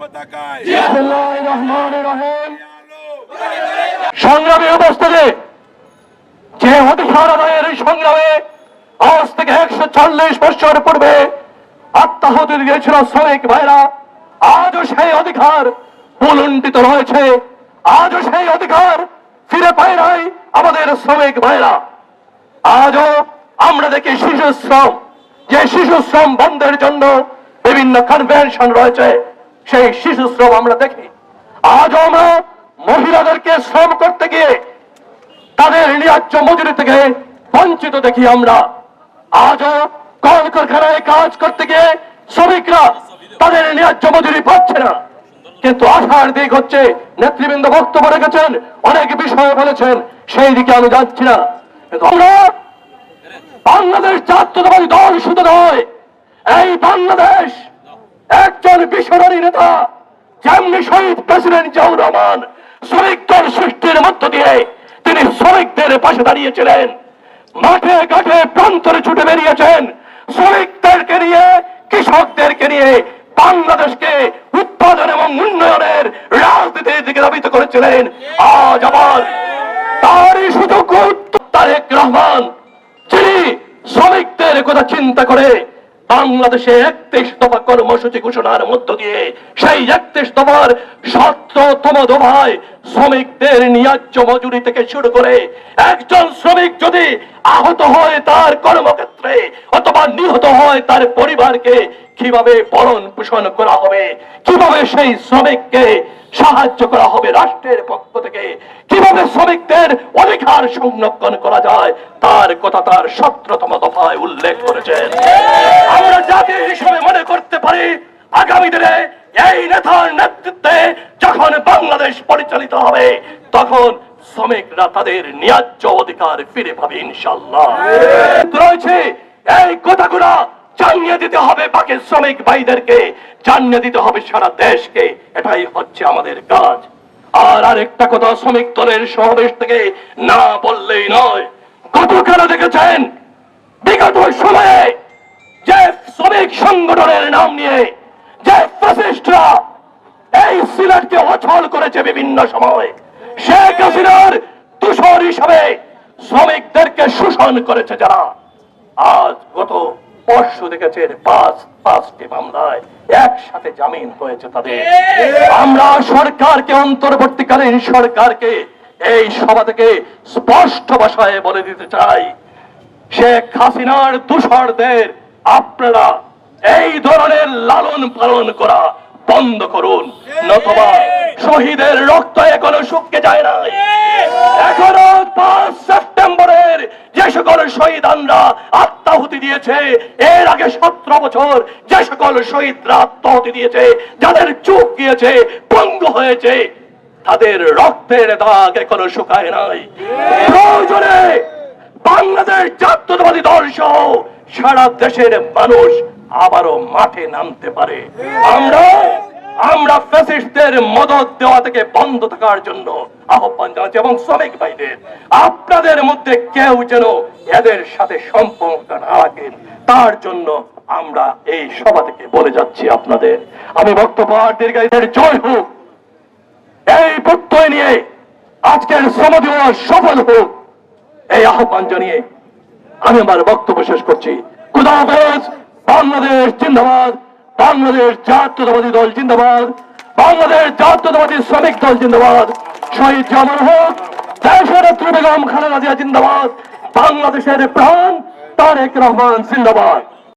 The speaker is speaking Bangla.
পতাকায়। রহমানির উপস্থিতি যে সংগ্রামে আজ থেকে একশো চল্লিশ বছর পূর্বে আত্মাহতি দিয়েছিল শ্রমিক ভাইরা, আজও সেই অধিকার পুলন্টিত রয়েছে। আজও সেই অধিকার ফিরে পায় নাই আমাদের শ্রমিক ভাইরা। আজও আমরা দেখি শিশু শ্রম যে শিশু শ্রম বন্ধের জন্য বিভিন্ন কনভেনশন রয়েছে। সেই শিশু শ্রম আমরা দেখি। আজও আমরা মহিলাদেরকে শ্রম করতে গিয়ে তাদের ন্যায্য মজুরি থেকে বঞ্চিত দেখি আমরা। আজও কল কারখানায় কাজ করতে গিয়ে শ্রমিকরা তাদের ন্যায্য মজুরি পাচ্ছে না। কিন্তু আশার দিক হচ্ছে, নেতৃবৃন্দ বক্তব্য রেখেছেন, অনেক বিষয় বলেছেন সেই দিকে আমি যাচ্ছি না। বাংলাদেশ জাতীয়তাবাদী দল শুধু নয়, এই বাংলাদেশ একজন বিশনারী নেতা, যেমনি শহীদ প্রেসিডেন্ট জিয়াউর রহমান শ্রমিক দল সৃষ্টির মধ্য দিয়ে তিনি শ্রমিকদের পাশে দাঁড়িয়েছিলেন, মাঠে ঘাটে প্রান্তরে ছুটে বেরিয়েছেন, শ্রমিকদেরকে নিয়ে, কৃষকদেরকে নিয়ে বাংলাদেশকে উৎপাদন এবং উন্নয়নের রাজনীতির দিকে ধাবিত করেছিলেন। আজ আবার তারই সুযোগ্য তারেক রহমান, যিনি শ্রমিকদের কথা চিন্তা করে বাংলাদেশে একত্রিশ দফা কর্মসূচি ঘোষণার মধ্য দিয়ে সেই একত্রিশ দফার সতেরোতম দফায় শ্রমিকদের ন্যায্য মজুরি থেকে শুরু করে একজন শ্রমিক যদি আহত হয় তার কর্মক্ষেত্রে অথবা নিহত হয় তার পরিবারকে কীভাবে ভরণ পোষণ করা হবে? কীভাবে সেই শ্রমিককে সাহায্য করা হবে রাষ্ট্রের পক্ষ থেকে? কীভাবে শ্রমিকদের অধিকার সংরক্ষণ করা যায়? তার কথা তার সতেরোতম দফায় উল্লেখ করেছেন। জাতি হিসেবে মনে করতে পারি, আগামী দিনে এই নেতার নেতৃত্বে যখন বাংলাদেশ পরিচালিত হবে, তখন শ্রমিকরা তাদের ন্যায্য অধিকার ফিরে পাবে ইনশাল্লাহ রয়েছে এই কথাগুলা জানিয়ে দিতে হবে বাকি শ্রমিক ভাইদেরকে, জানিয়ে দিতে হবে সারা দেশকে। এটাই হচ্ছে আমাদের কাজ। আর আরেকটা কথা, শ্রমিক দলের সমাবেশ থেকে না বললেই নয়। কত গতকাল দেখেছেন, বিগত সময়ে যে শ্রমিক সংগঠনের নাম নিয়ে যে এই সিলেটকে অচল করেছে বিভিন্ন সময়, শেখ হাসিনার হিসাবে শ্রমিকদেরকে শোষণ করেছে যারা। আজ গত পরশু পাঁচ, পাঁচটি মামলায় একসাথে জামিন হয়েছে তাদের। আমরা সরকারকে, অন্তর্বর্তীকালীন সরকারকে এই সভা থেকে স্পষ্ট ভাষায় বলে দিতে চাই, শেখ হাসিনার দূষরদের আপনারা এই ধরনের লালন পালন করা বন্ধ করুন। নতবা শহীদের রক্ত এখনও শুকিয়ে যায় না এখনও পাঁচ সেপ্টেম্বরের যে সকল শহীদানরা আত্মাহুতি দিয়েছে, এর আগে সতেরো বছর যে সকল শহীদরা আত্মাহুতি দিয়েছে, যাদের চোখ গিয়েছে, পঙ্গু হয়েছে, তাদের রক্তের দাগ এখনও শুকায় নাই। প্রয়োজনে বাংলাদেশ জাতীয়তাবাদী দল সহ সারা দেশের মানুষ আবারও মাঠে নামতে পারে। আমরা আমরা ফ্যাসিস্টদের মদত দেওয়া থেকে বন্ধ থাকার জন্য আহ্বান জানাচ্ছি এবং শ্রমিক ভাইদের, আপনাদের মধ্যে কেউ যেন এদের সাথে সম্পর্ক না রাখেন তার জন্য আমরা এই সভা থেকে বলে যাচ্ছি আপনাদের। আমি বক্তব্য আর দীর্ঘায়িতের জয় হোক। এই প্রত্যয় নিয়ে আজকের শ্রম দিবস সফল হোক, এই আহ্বান জানিয়ে আমি আমার বক্তব্য শেষ করছি। খুদা হাফেজ, বাংলাদেশ জিন্দাবাদ, বাংলাদেশ জাতীয়তাবাদী দল জিন্দাবাদ, বাংলাদেশ জাতীয়তাবাদী শ্রমিক দল জিন্দাবাদ। শহীদ জামান হোক দেশের বেগম খালেদা জিয়া জিন্দাবাদ, বাংলাদেশের প্রাণ তারেক রহমান জিন্দাবাদ।